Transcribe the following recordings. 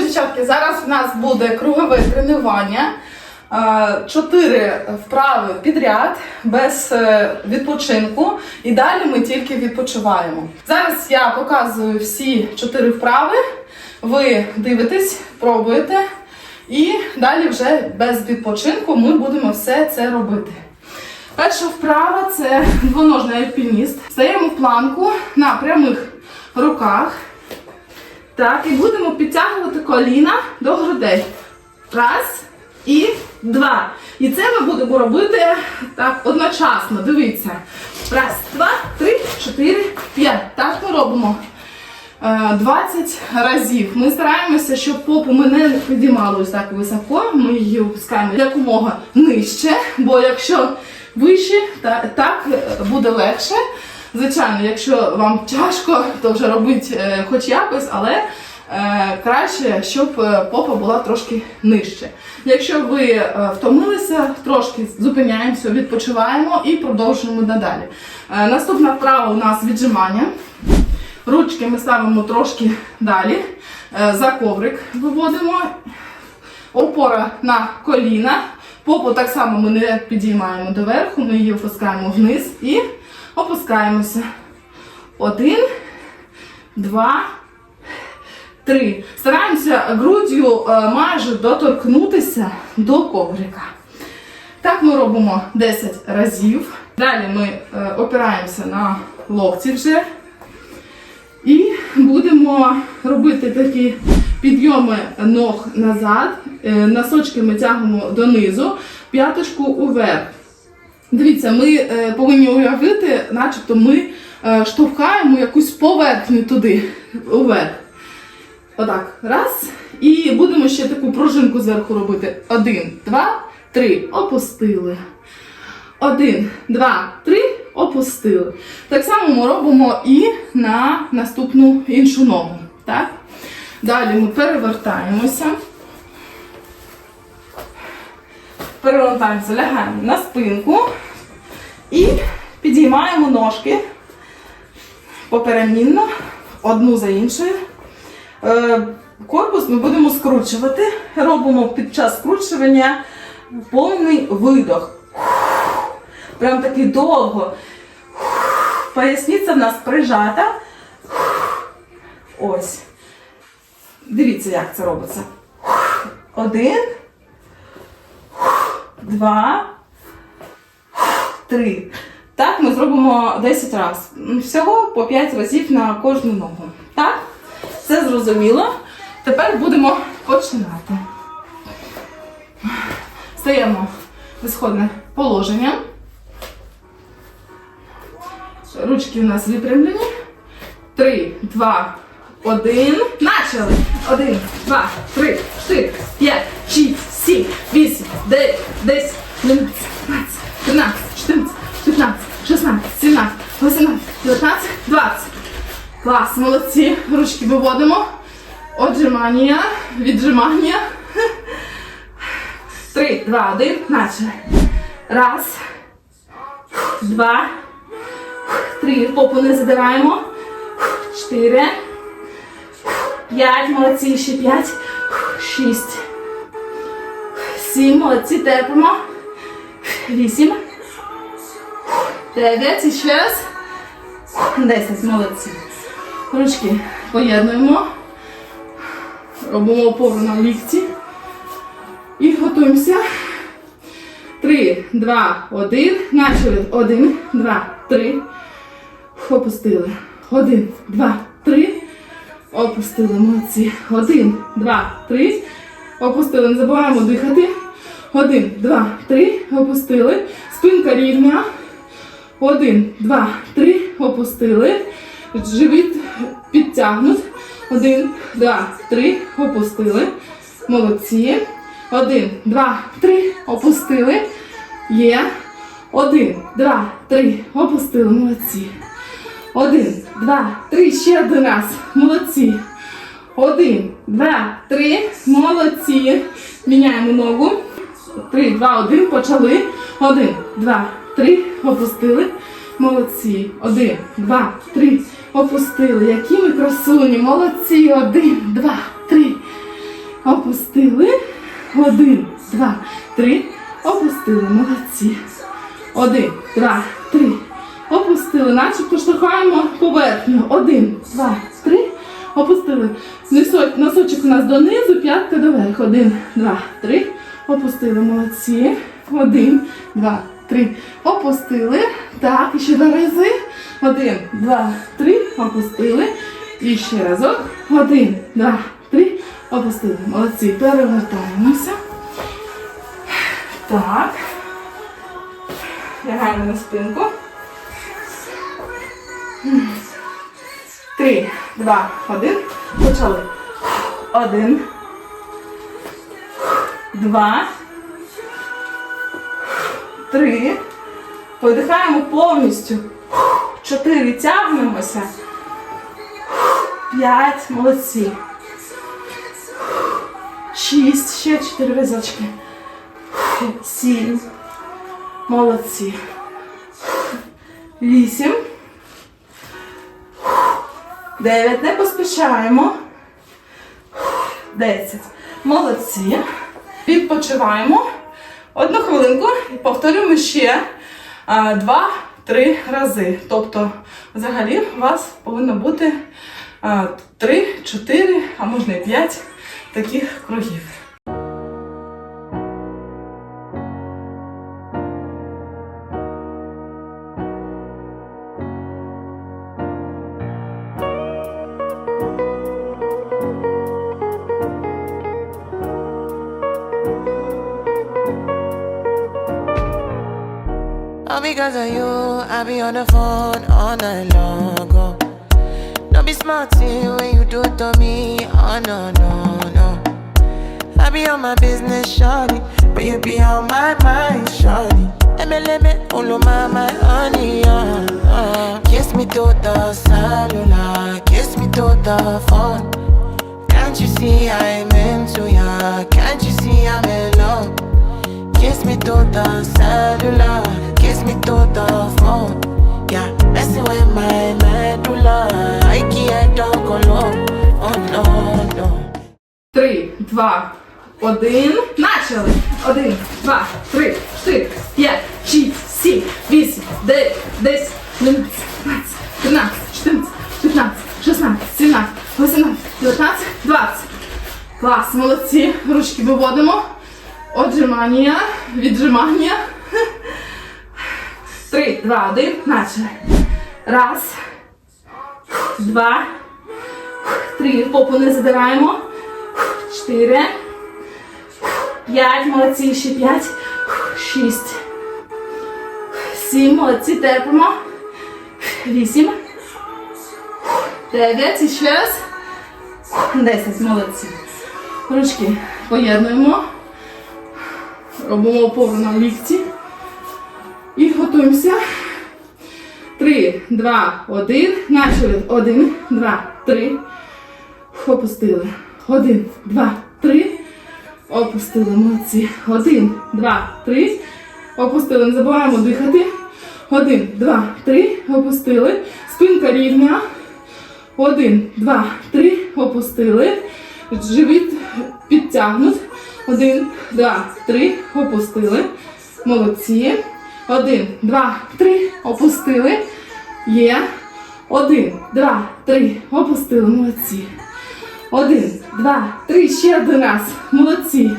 дівчатки, зараз в нас буде кругове тренування. Е, Чотири вправи підряд без е, відпочинку, і далі ми тільки відпочиваємо. Зараз я показую всі чотири вправи. Ви дивитесь, пробуєте, і далі вже без відпочинку ми будемо все це робити. Перша вправа це двоножний альпініст. Стаємо в планку на прямих руках. Так, і будемо підтягувати коліна до грудей. Раз і два. І це ми будемо робити так одночасно. Дивіться. Раз, два, три, чотири, п'ять. Так ми робимо. е, 20 разів. Ми стараємося, щоб попу ми не підіймали так високо, ми її опускаємо якомога нижче, бо якщо вище, та, так е, буде легше. Звичайно, якщо вам тяжко, то вже робіть е, хоч якось, але е, краще, щоб е, попа була трошки нижче. Якщо ви е, втомилися, трошки зупиняємося, відпочиваємо і продовжуємо надалі. Е, наступна вправа у нас віджимання. Ручки ми ставимо трошки далі. Е, За коврик виводимо. Опора на коліна. Попу так само ми не підіймаємо доверху, ми її опускаємо вниз і опускаємося. Один, два, три. Стараємося груддю е, майже доторкнутися до коврика. Так ми робимо 10 разів. Далі ми е, опираємося на локті вже. І будемо робити такі підйоми ног назад. Е, Носочки ми тягнемо донизу, п'яточку уверх. Дивіться, ми е, повинні уявити, начебто ми е, штовхаємо якусь поверхню туди, уверх. Отак. Раз. І будемо ще таку пружинку зверху робити. Один, два, три. Опустили. Один, два, три. Опустили. Так само ми робимо і на наступну іншу ногу. Так? Далі ми перевертаємося. Перевертаємося, лягаємо на спинку і підіймаємо ножки поперемінно, одну за іншою. Е, Корпус ми будемо скручувати. Робимо під час скручування повний видох. Прям такий довго. Поясниця в нас прижата. Ось. Дивіться, як це робиться. Один, два, три. Так, ми зробимо 10 разів. Всього по 5 разів на кожну ногу. Так? Все зрозуміло. Тепер будемо починати. Стаємо в ісходне положення. Ручки у нас випрямлені. Три, два, один. Начали. Один, два, три, чотири, п'ять, шість, сім, вісім, дев'ять, десять, одинадцять, дванадцять, тринадцять, чотирнадцять, п'ятнадцять, шістнадцять, сімнадцять, вісімнадцять, дев'ятнадцять, двадцять. Клас, молодці. Ручки виводимо. Отжимання, віджимання. Три, два, один. Начали. Раз, два, три. Попу не задираємо. Чотири. П'ять. Молодці. Ще п'ять. Шість. Сім. Молодці. Терпимо. Вісім. Дев'ять. І ще раз. Десять. Молодці. Ручки поєднуємо. Робимо опору на лікті. І готуємося. Три, два, один. Начали. Один, два, три. Опустили. Один, два, три. Опустили. Молодці. Один, два, три. Опустили. Не забуваємо дихати. Один, два, три. Опустили. Спинка рівна. Один, два, три. Опустили. Живіт підтягнут. Один, два, три. Опустили. Молодці. Один, два, три. Опустили. Є. Один, два, три. Опустили. Молодці. Один, два, три. Ще один раз. Молодці. Один, два, три. Молодці. Міняємо ногу. Три, два, один. Почали. Один, два, три. Опустили. Молодці. Один, два, три. Опустили. Які ми красуні. Молодці. Один, два, три. Опустили. Один, два, три. Опустили. Молодці. Один, два, три. Опустили. Начебто штовхаємо поверхню. Один, два, три. Опустили. Носочок у нас донизу, п'ятка доверху. Один, два, три. Опустили. Молодці. Один, два, три. Опустили. Так, і ще два рази. Один, два, три. Опустили. І ще разок. Один, два, три. Опустили. Молодці. Перевертаємося. Так. Лягаємо на спинку. Три, два, один. Почали. Один. Два. Три. Видихаємо повністю. Чотири. Тягнемося. П'ять. Молодці. Шість. Ще чотири разочки. Сім. Молодці. Вісім. Дев'ять. Не поспішаємо. Десять. Молодці. Відпочиваємо. Одну хвилинку і повторюємо ще два-три рази. Тобто, взагалі, у вас повинно бути три, чотири, а можна і п'ять таких кругів. All because of you, I be on the phone all night long. Don't be smart when you do to me. Oh no, no, no. I be on my business, shawty. But you be on my mind, shawty. MLM, all my, my honey, uh, uh. Kiss me to the cellular, kiss me to the phone. Can't you see I'm into ya? Can't you see I'm in love? Kiss me to the cellular, to the phone. Yeah, messing with my medulla. I can't talk alone. Oh no, no. Три, два, один. Начали. Один, два, три, чотири, п'ять, шість, сім, вісім, дев'ять, десять, одинадцять, дванадцять, тринадцять, чотирнадцять, п'ятнадцять, шістнадцять, сімнадцять, вісімнадцять, дев'ятнадцять, двадцять. Клас, молодці. Ручки виводимо. Отжимання, віджимання. Три, два, один. Начали. Раз, два, три. Попу не задираємо. Чотири. П'ять. Молодці. Ще п'ять. Шість. Сім. Молодці. Терпимо. Вісім. Дев'ять. І ще раз. Десять. Молодці. Ручки поєднуємо. Робимо опору на лікті. Готуємося. Три, два, один. Начали. Один, два, три. Опустили. Один, два, три. Опустили. Молодці. Один, два, три. Опустили. Не забуваємо дихати. Один, два, три. Опустили. Спинка рівня. Один, два, три. Опустили. Живіт підтягнут. Один, два, три. Опустили. Молодці. Один, два, три. Опустили. Є. Один, два, три. Опустили. Молодці. Один, два, три. Ще один раз. Молодці.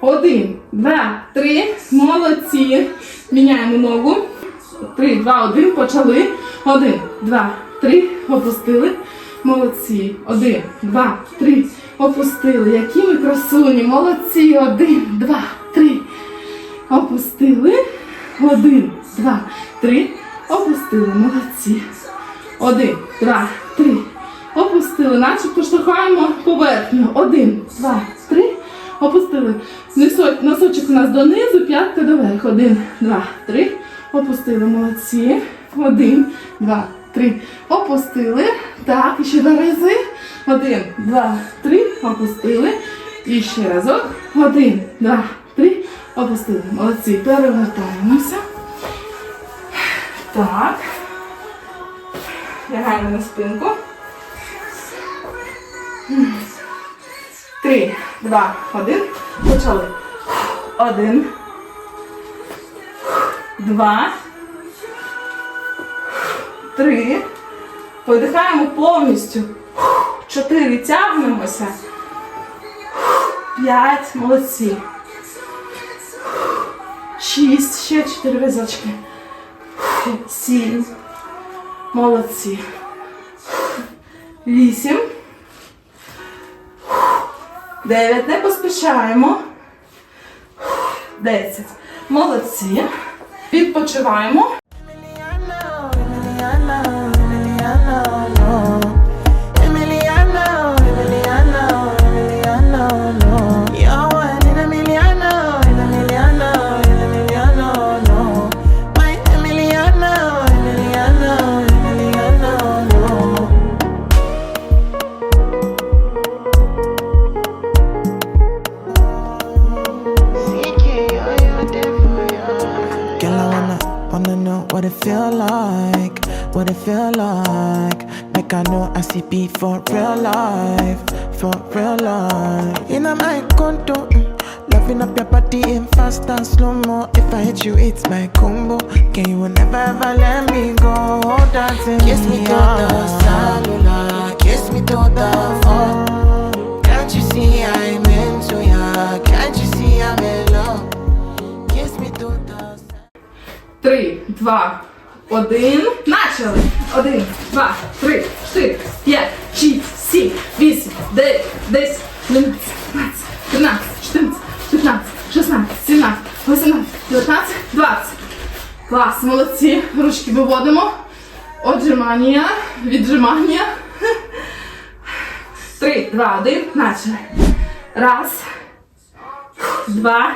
Один, два, три. Молодці. Міняємо ногу. Три, два, один. Почали. Один, два, три. Опустили. Молодці. Один, два, три. Опустили. Які ми красуні. Молодці. Один, два, три. Опустили. Один, два, три. Опустили. Молодці. Один, два, три. Опустили. Начебто штовхаємо поверхню. Один, два, три. Опустили. Носочок у нас донизу, п'ятка доверху. Один, два, три. Опустили. Молодці. Один, два, три. Опустили. Так, і ще два рази. Один, два, три. Опустили. І ще разок. Один, два, три. Опустили. Молодці. Перевертаємося. Так. Лягаємо на спинку. Три, два, один. Почали. Один. Два. Три. Видихаємо повністю. Чотири. Тягнемося. П'ять. Молодці. Шість. Ще чотири разочки. Сім. Молодці. Вісім. Дев'ять. Не поспішаємо. Десять. Молодці. Відпочиваємо. feel like, what it feel like. Make I know I see beat for real life, for real life. In my condo, mm, loving up your body in fast and slow mo. If I hit you, it's my combo. Can you will never ever let me go? Dancing kiss me to the cellular, kiss me to the phone. Can't you see I'm into ya? Can't you see I'm in love? Kiss me to the Три, два, один. Начали. Один, два, три, чотири, п'ять, шість, сім, вісім, дев'ять, десять, одинадцять, дванадцять, тринадцять, чотирнадцять, п'ятнадцять, шістнадцять, сімнадцять, вісімнадцять, дев'ятнадцять, двадцять. Клас, молодці. Ручки виводимо. Отжимання, віджимання. Три, два, один. Начали. Раз, два,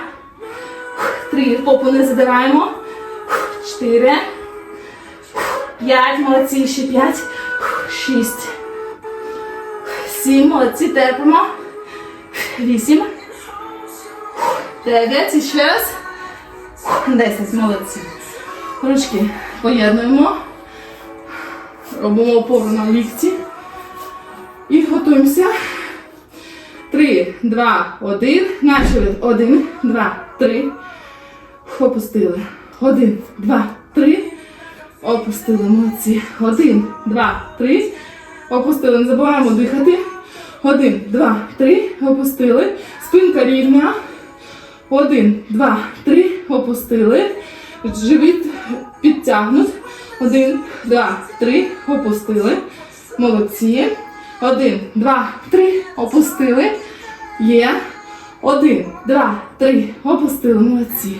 три. Попу не задираємо. Чотири. П'ять. Молодці. Ще п'ять. Шість. Сім. Молодці. Терпимо. Вісім. Дев'ять. І ще раз. Десять. Молодці. Ручки поєднуємо. Робимо опору на лікті. І готуємося. Три, два, один. Начали. Один, два, три. Опустили. Один, два, три. Опустили. Молодці. Один, два, три. Опустили. Не забуваємо дихати. Один, два, три. Опустили. Спинка рівня. Один, два, три. Опустили. Живіт підтягнут. Один, два, три. Опустили. Молодці. Один, два, три. Опустили. Є. Один, два, три. Опустили. Молодці.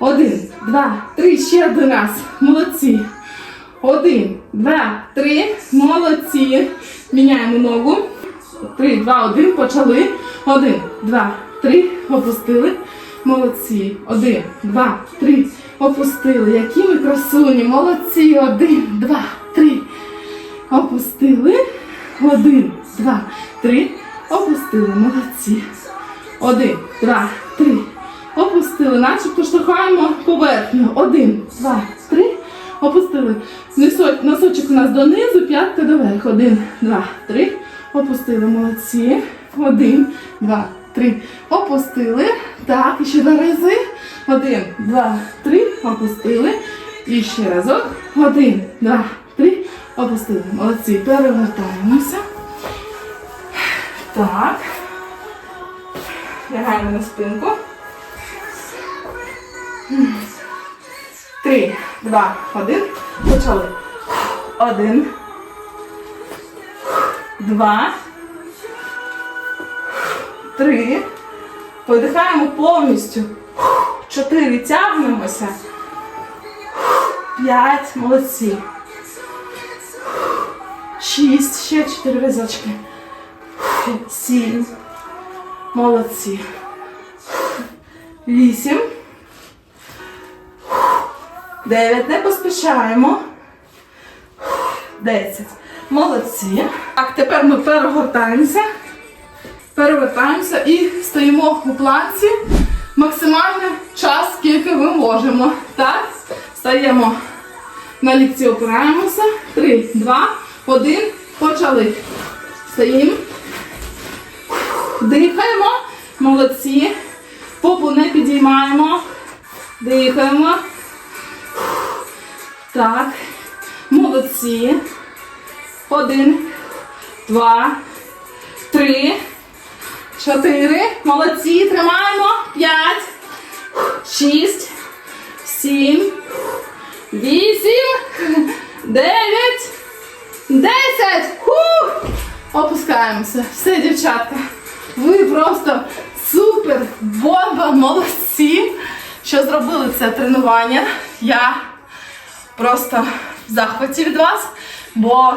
Один, два, три. Ще один раз. Молодці. Один, два, три. Молодці. Міняємо ногу. Три, два, один. Почали. Один, два, три. Опустили. Молодці. Один, два, три. Опустили. Які ми красуні. Молодці. Один, два, три. Опустили. Один, два, три. Опустили. Молодці. Один, два, три. Опустили. Начебто штовхаємо поверхню. Один, два, три. Опустили. Носочок, у нас донизу, п'ятка доверх. Один, два, три. Опустили. Молодці. Один, два, три. Опустили. Так, і ще два рази. Один, два, три. Опустили. І ще разок. Один, два, три. Опустили. Молодці. Перевертаємося. Так. Лягаємо на спинку. Три, два, один. Почали. Один. Два. Три. Видихаємо повністю. Чотири. Тягнемося. П'ять. Молодці. Шість. Ще чотири разочки. Сім. Молодці. Вісім. Дев'ять. Не поспішаємо. Десять. Молодці. Так, тепер ми перегортаємося. Перевертаємося і стоїмо у планці максимальний час, скільки ми можемо. Так? Стаємо на лікці, опираємося. Три, два, один. Почали. Стоїмо. Дихаємо. Молодці. Попу не підіймаємо. Дихаємо. Так. Молодці. Один, два, три, чотири. Молодці. Тримаємо. П'ять, шість, сім, вісім, дев'ять, десять. Хух! Опускаємося. Все, дівчатка. Ви просто супер, бомба, молодці, що зробили це тренування. Я просто в захваті від вас, бо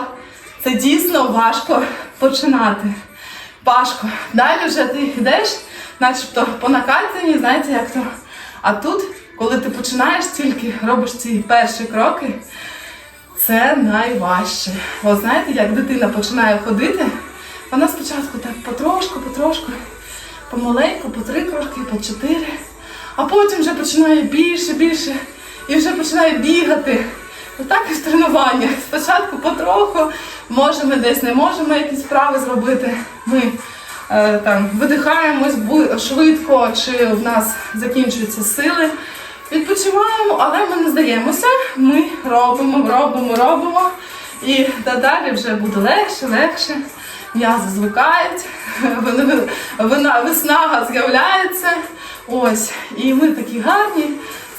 це дійсно важко починати. Важко. Далі вже ти йдеш, начебто по накатанні, знаєте, як то. А тут, коли ти починаєш, тільки робиш ці перші кроки, це найважче. Бо знаєте, як дитина починає ходити, вона спочатку так потрошку, потрошку, помаленьку, по три кроки, по чотири, а потім вже починає більше, більше і вже починає бігати. Отак і в тренуваннях. Спочатку потроху, може ми десь не можемо якісь справи зробити. Ми е, там видихаємось швидко, чи в нас закінчуються сили. Відпочиваємо, але ми не здаємося. Ми робимо, робимо, робимо. І далі вже буде легше, легше. М'язи звикають, вина- виснага з'являється. Ось. І ми такі гарні,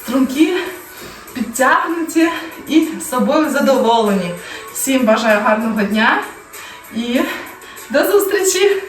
стрункі, підтягнуті і собою задоволені. Всім бажаю гарного дня і до зустрічі!